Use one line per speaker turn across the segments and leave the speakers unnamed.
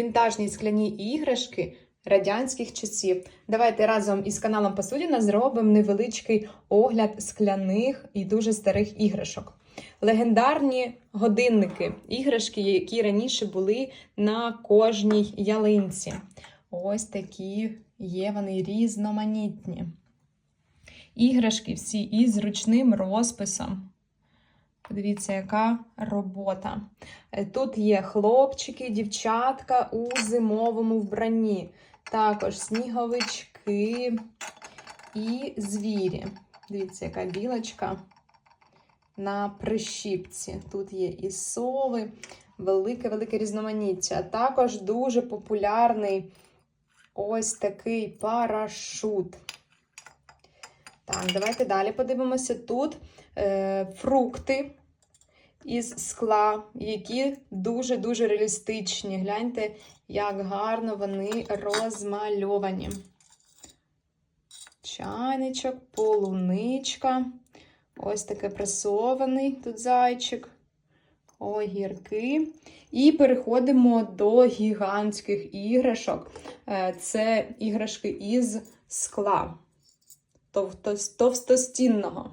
Вінтажні скляні іграшки радянських часів. Давайте разом із каналом Посудіна зробимо невеличкий огляд скляних і дуже старих іграшок. Легендарні годинники, іграшки, які раніше були на кожній ялинці. Ось такі є вони різноманітні. Іграшки всі із ручним розписом. Подивіться, яка робота. Е, Тут є хлопчики, дівчатка у зимовому вбранні. Також сніговички і звірі. Дивіться, яка білочка на прищіпці. Тут є і сови, велике-велике різноманіття. Також дуже популярний ось такий парашут. Так, давайте далі подивимося. Тут е, фрукти із скла, які дуже-дуже реалістичні. Гляньте, як гарно вони розмальовані. Чайничок, полуничка. Ось таке пресований тут зайчик. Огірки. І переходимо до гігантських іграшок. Е, Це іграшки із скла товсто- товстостінного.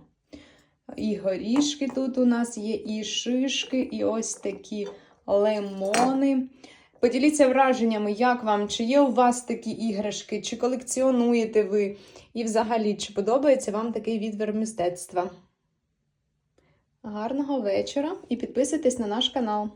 І горішки тут у нас є, і шишки, і ось такі лимони. Поділіться враженнями, як вам, чи є у вас такі іграшки, чи колекціонуєте ви, і взагалі, чи подобається вам такий відвір мистецтва. Гарного вечора і підписуйтесь на наш канал.